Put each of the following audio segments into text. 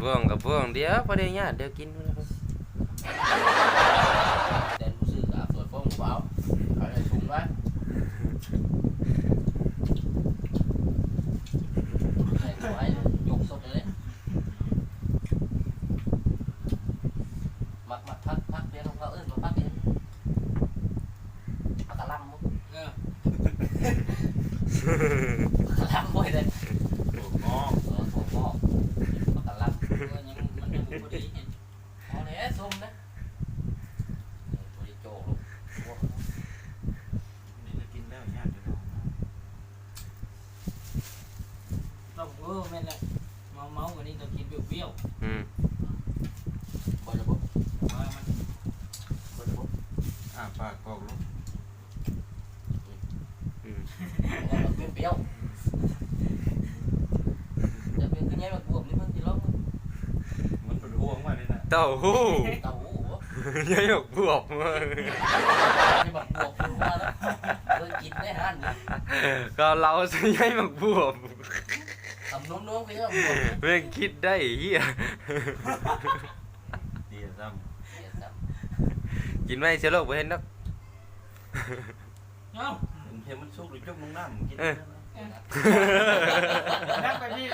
พ่วงกับพ่วงเดี๋ยวพอได้ญาติเดี๋ยวกินเดินผู้ซื้อกับสวยฟ้องเบาเอาเลยถุงไว้ใส่ไว้ยกสดเลยมักมักพักพักเดี๋ยวเราเอิ้นมาพักเองพักกะลำมั้งเออพักกะลำบ่อยเลย งอ เออผมบอกพักกะลำ เออยังมันยังบ่ดีเห็น เอาเนี่ยส้มนะบริโจลูก นี่จะกินแล้วญาติจะนอน ต้องเออแม่นแหละ เมาเมาๆกว่านี้ต้องกินเปรี้ยวอืมบริโภคๆว่ามันบริโภคอ่าปากกอกลูกอืมเปรี้ยวจะเป็นขึ้นยัยมาบวมนี่เพิ่งจะร้องมันเป็นห่วงมาเลยนะเต้าหู้ เต้าหู้ยายกบวบมาที่บอกบวมมาแล้วเคยกินได้ฮั่นก็เราสิยายมักบว บทำนุ่มๆก็ยังบวมแม่งคิดได้เฮียเดียวซ้กินไม่เสียโลกบ่เห็นนักเอ้าำเห็นมันสุกหรือจุกลงน้ำกินนักไปพี่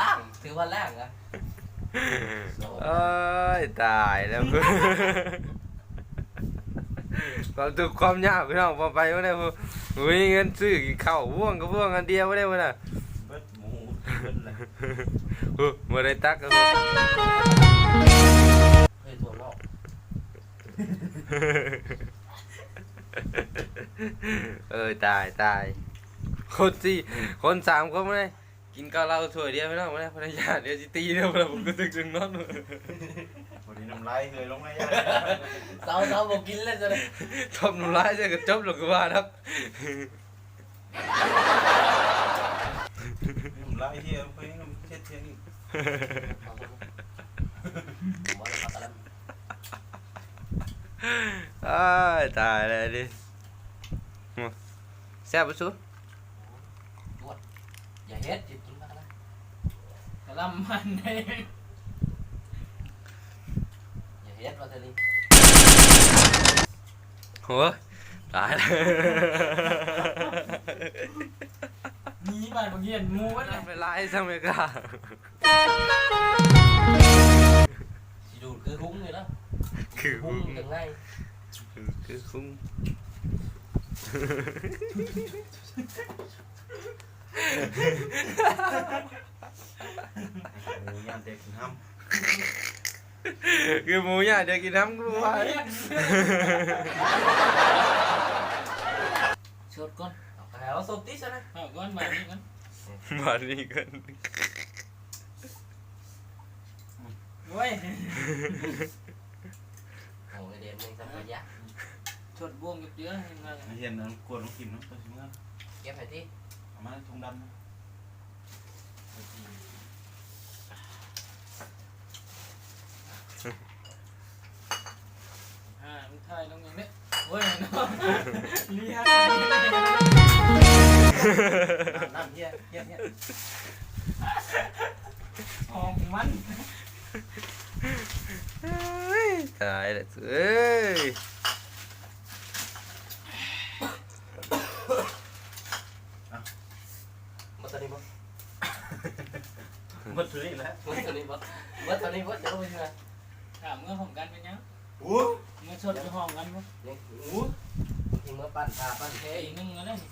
ล่างถือว่าล่างอะเอ้ยตายแล้วเพื่อน ความทุกข์ความยากพี่น้องพอไปไม่ได้พูมีเงินซื้อกินข้าวว่วงก็ว่วงอันเดียวไม่ได้บ่น่ะเบิดหมูเบิดอะไรพูบ่ได้ตักก็พูเฮ้ยถั่วงอกเออตายตายคนสี่คนสามคนไม่ได้กินข้าวเราถ้วยเดียวไม่ต้องไม่ได้ภรรยาเดี๋ยวสิตีเดียวเราผมก็ตึกตึงนอนวันนี้น้ำลายเคยลงไงญาติ เต้าเต้าบอกกินเลยจะได้ทำน้ำลายจะกระจบหรอกก็ว่าครับน้ำลายเฮียเพิ่งเช็ดเทียงอีกผมว่าเราพักกันอ้ายตายเลยดิแซ่บปะสุอย่าเฮ็ดจิบกินมาแล้วกะลำมันเด้อย่าเฮ็ดว่าเธอนี่ โหตายแล้วหนีบ้านบ่เฮียนหมู่เบิดเลยทำไปไล่ซะไม่กล้าสิดูคือหุ้งเลยนะคือหุ้คุ้งงจังไงคือคือคุ้งหมูย่างเด็กห้คือหมูย่างเดี๋ยวกินน้ำกูไปชดก่อนเอาไปเอาส้มติซะนะเอาก่อนมานี่ก่อนมานี่กันโอ้ยโอ้ยเดี๋ยวมึงสัมภาระชดบวงกับเจือให้มาำเฮียนน้ำกวนน้ำกินน้ำตัวชิมกัน เก็บให้ที่ เอามาทุ่งดำนะ อ่ามันถ่ายลง อย่างนี้โอ้ยเนาะเลียน้ำเฮียเฮียเฮียออกมันตายแล้วเอ้ยมาตอนนี้บ่มันถื อู้มาตอนนี้บ่มาตอนนี้บ่จะลงไปยังไงถามเมื่อของกันเป็นยังอู้เมื่อชดอยู่ห้องกันบ่นี่อู้ทีเมื่อปั้นตาปั้นเทอีกนึงก็ได้วนี่